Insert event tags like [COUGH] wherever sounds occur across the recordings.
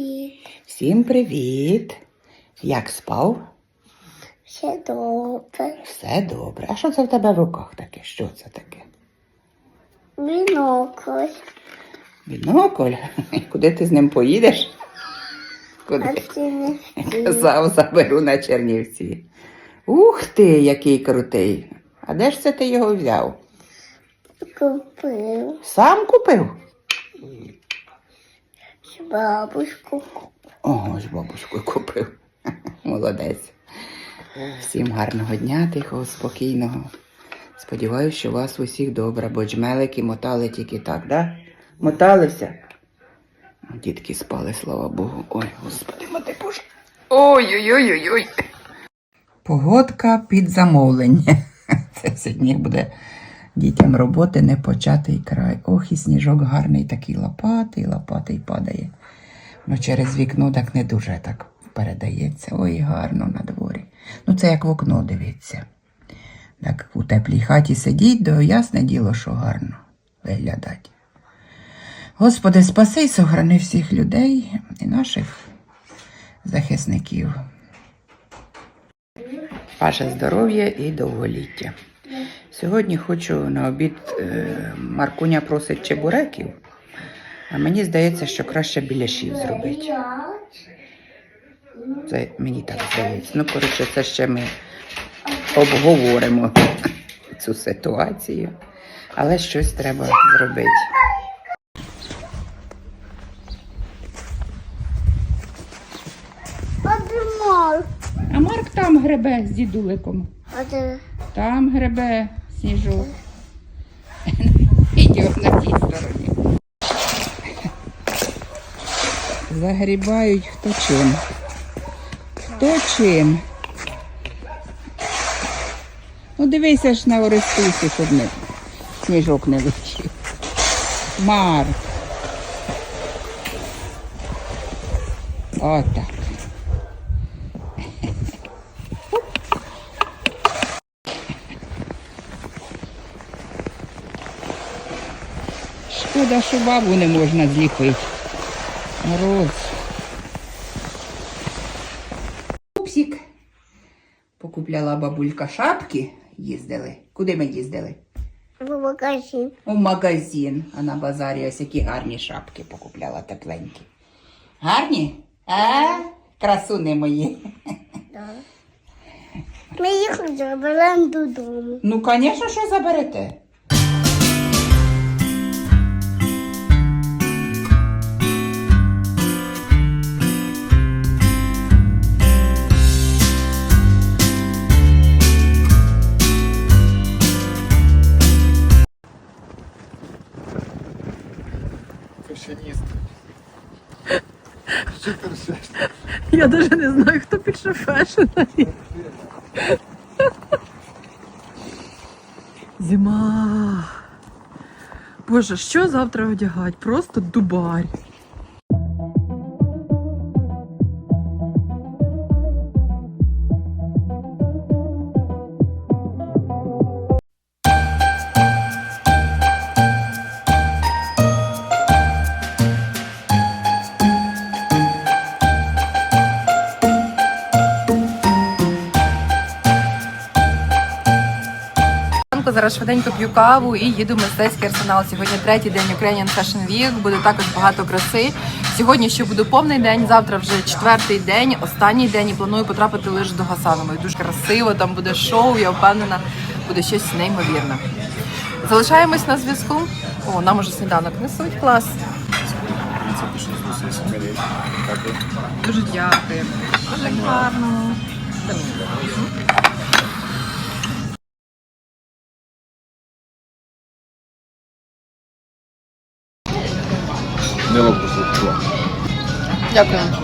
Привіт. Всім привіт! Як спав? Все добре. Все добре. А що це в тебе в руках таке? Що це таке? Бінокль. Бінокль? [LAUGHS] Куди ти з ним поїдеш? Куди? Казав, [LAUGHS] заберу на Чернівці. Ух ти, який крутий. А де ж це ти його взяв? Купив. Сам купив? Бабушку. Ого, з бабушкою купив. [LAUGHS] Молодець. Всім гарного дня, тихого, спокійного. Сподіваюсь, що у вас усіх добре, бо джмелики мотали тільки так, да? Моталися? Дітки спали, слава Богу. Ой, господи, мати Боже. Ой-ой-ой-ой. Погодка під замовлення. [LAUGHS] Це сьогодні буде дітям роботи не початий край. Ох, і сніжок гарний такий лопатий, лопатий падає. Ну, через вікно так не дуже так передається. Ой, гарно на дворі. Ну, це як в окно дивиться. Так у теплій хаті сидіть, то ясне діло, що гарно виглядать. Господи, спаси й сохрани всіх людей і наших захисників. Ваше здоров'я і довголіття. Сьогодні хочу на обід е, Маркуня просить чебуреків, а мені здається, що краще біляшів зробити. Це мені так здається. Ну, коротше, це ще ми обговоримо [LAUGHS] цю ситуацію. Але щось треба зробити. А Марк там гребе з дідуликом. Там гребе сніжок. Відео на тій стороні. Загрібають хто чим. Хто чим. Ну дивися ж на Орестусі, щоб не, сніжок не летів. Марк. Отак. Шкода, що бабу не можна зліпити. Мороз. Пупсик. Покупляла бабулька шапки. Їздили. Куди ми їздили? в магазин. У магазин. А на базарі ось які гарні шапки покупляла тепленькі. Гарні? А? Красуни мої. Да. Ми їх заберемо додому. Ну, звісно, що заберете. Я навіть не знаю, хто пише фешн. Зима. Боже, що завтра одягати? Просто дубарь. Ранку Зараз швиденько п'ю каву і їду в мистецький арсенал. Сьогодні третій день Ukrainian Fashion Week, буде також багато краси. Сьогодні ще буде повний день, завтра вже четвертий день, останній день і планую потрапити лише до Гасанової. Дуже красиво, там буде шоу, я впевнена, буде щось неймовірне. Залишаємось на зв'язку. О, нам уже сніданок несуть клас. Дуже дякую. Дуже гарно. Дякую.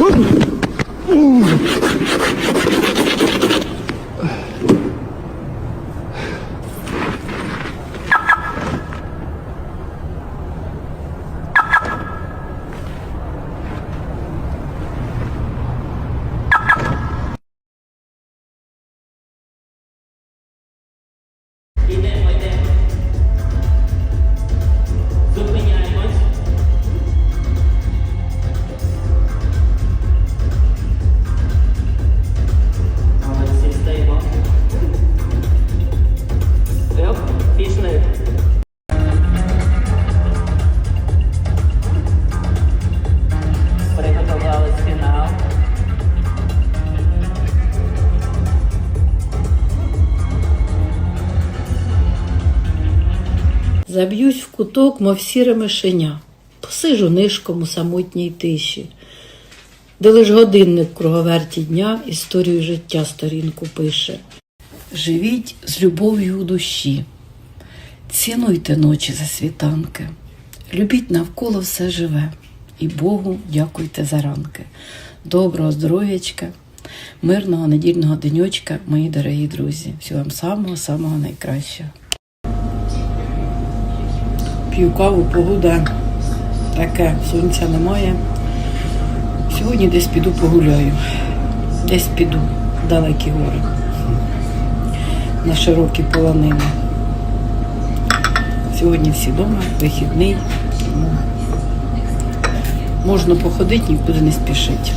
Uy! Заб'юсь в куток, мов сіре мишеня, посижу нишком у самотній тиші, де лиш годинник круговерті дня історію життя сторінку пише. Живіть з любов'ю у душі, цінуйте ночі за світанки, любіть навколо все живе, і Богу дякуйте за ранки. Доброго здоров'ячка, мирного недільного денечка, мої дорогі друзі. Всього вам самого-самого найкращого. П'ю каву, погода таке, сонця немає. Сьогодні десь піду погуляю, десь піду в далекі гори, на широкі полонини. Сьогодні всі вдома, вихідний, тому можна походити, нікуди не спішить.